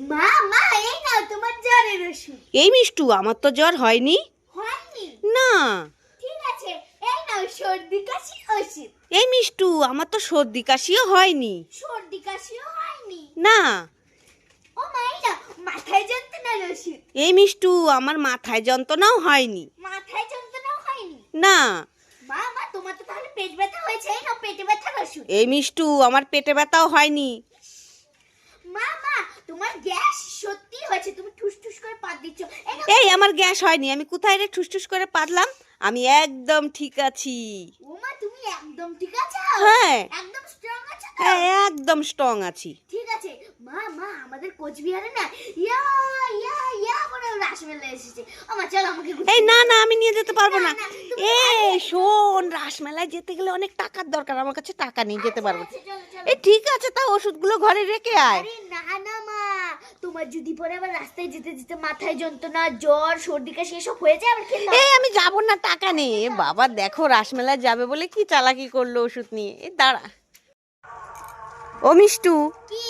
মা মা এই নাও তোমার জ্বরের ওষুধ এই মিষ্টু আমার তো জ্বর হয়নি। হয়নি? না। ঠিক আছে এই নাও সর্দি কাশি ওষুধ। এই মিষ্টু আমার তো সর্দি কাশিও হয়নি। সর্দি কাশিও হয়নি? না। ও মা এই নাও মাথায় যন্ত্রণার ওষুধ। এই মিষ্টু আমার মাথায় যন্ত্রণাও হয়নি। মাথায় যন্ত্রণাও হয়নি? না। মা মা তোমার তো তাহলে পেট ব্যথা হয়েছে এই নাও পেটে ব্যথার ওষুধ। এই মিষ্টু আমার পেটে ব্যথাও হয়নি। মা মা তোমার গ্যাস সত্যি হয়েছে তুমি ঠুস ঠুস করে পাত দিচ্ছ এই নাও এই আমার গ্যাস হয়নি আমি কোথায় রে ঠুসঠুস করে পাতলাম? আমি একদম ঠিক আছি। তুমি একদম ঠিক আছো? হ্যাঁ। একদম স্ট্রং আছো হ্যাঁ একদম স্ট্রং আছি। ঠিক আছে। মা মা আমাদের কোচবিহারে না ইয়া ইয়া ইয়া করে রাসমেলা এসেছে। ও মা চলো আমাকে এই না না আমি নিয়ে যেতে পারব না এই শোন রাসমেলায় যেতে গেলে অনেক টাকার দরকার আমার কাছে টাকা নিয়ে যেতে পারব। আচ্ছা, চলো চলো। এই ঠিক আছে তা ওষুধগুলো ঘরে রেখে আয়। আরে না না মা তোমার যদি পরে আবার রাস্তায় যেতে যেতে মাথায় যন্ত্রণা জ্বর সর্দি কাশি এসব হয়ে যায় আবার খেলে এই আমি যাব না টাকা নেই। বাবা দেখো রাসমেলায় যাবে বলে কি চালাকি করল ওষুধ নিয়ে। এ দাঁড়া। ও মিষ্টু। কি?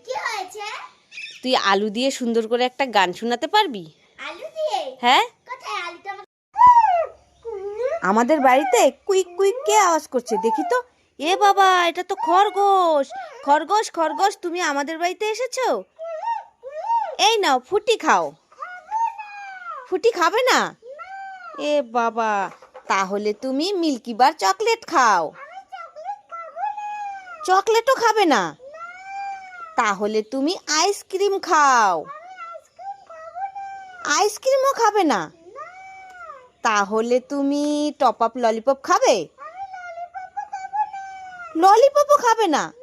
তুই আলু দিয়ে সুন্দর করে একটা গান শোনাতে পারবি? হ্যাঁ। আমাদের বাড়িতে কুইক কুইক কে আওয়াজ করছে দেখি তো। এ বাবা এটা তো খরগোশ। খরগোশ খরগোশ তুমি আমাদের বাড়িতে এসেছ? এই নাও ফুটি খাও। ফুটি খাবে না? এ বাবা তাহলে তুমি মিল্কি বার চকলেট খাও। চকলেটও খাবে না? তাহলে তুমি আইসক্রিম খাও। আইসক্রিমও খাবে না? তাহলে তুমি টপ আপ ললিপপ খাবে? ললিপপও খাবে না?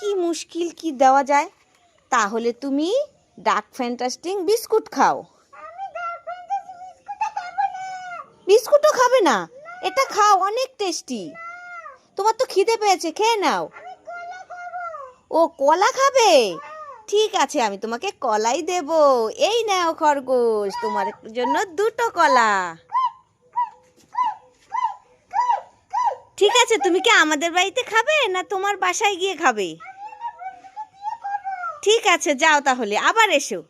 কি মুশকিল কি দেওয়া যায়? তাহলে তুমি ডার্ক ফ্যান্টাস্টিং বিস্কুট খাও। বিস্কুটও খাবে না? এটা খাও, অনেক টেস্টি তোমার তো খিদে পেয়েছে, খেয়ে নাও। ও কলা খাবে? ঠিক আছে আমি তোমাকে কলাই দেব। এই নাও খরগোশ তোমার জন্য দুটো কলা। ঠিক আছে তুমি কি আমাদের বাড়িতে খাবে না তোমার বাসায় গিয়ে খাবে? ঠিক আছে যাও তাহলে আবার এসো।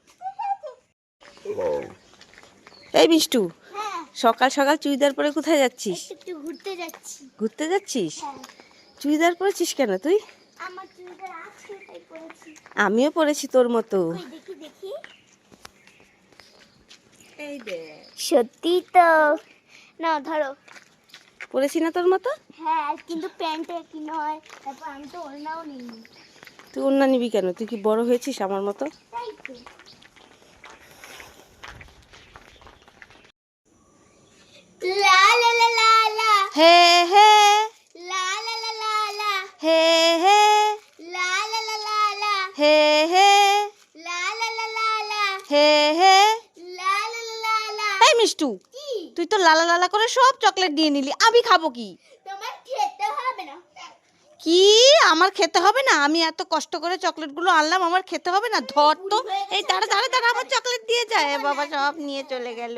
এই হ্যাঁ সকাল সকাল চুড়িদার পরে কোথায় যাচ্ছিস? ঘুরতে যাচ্ছি। ঘুরতে যাচ্ছিস? হ্যাঁ। চুড়িদার পরেছিস কেন তুই? আমিও পড়েছি তোর মতো। সত্যি তো। না ধরো। পড়েছি না তোর মতো? হ্যাঁ কিন্তু প্যান্টে কি নয় তারপর আমি তো ওড়নাও নিই। তুই ওড়না নিবি কেন? তুই কি বড় হয়েছিস আমার মতো? হে হে হে। লা লা লা লা লা। হে হে। লা লা লা লা লা। এই মিষ্টু তুই তো লালা লালা করে সব চকলেট দিয়ে নিলি। আমি খাব কি? তোমার খেতে হবে না। কি? আমার খেতে হবে না? আমি এত কষ্ট করে চকলেটগুলো আনলাম আমার খেতে হবে না? ধর তো। এই তারা তারা তারা আমার চকলেট দিয়ে যায় বাবা সব নিয়ে চলে গেল।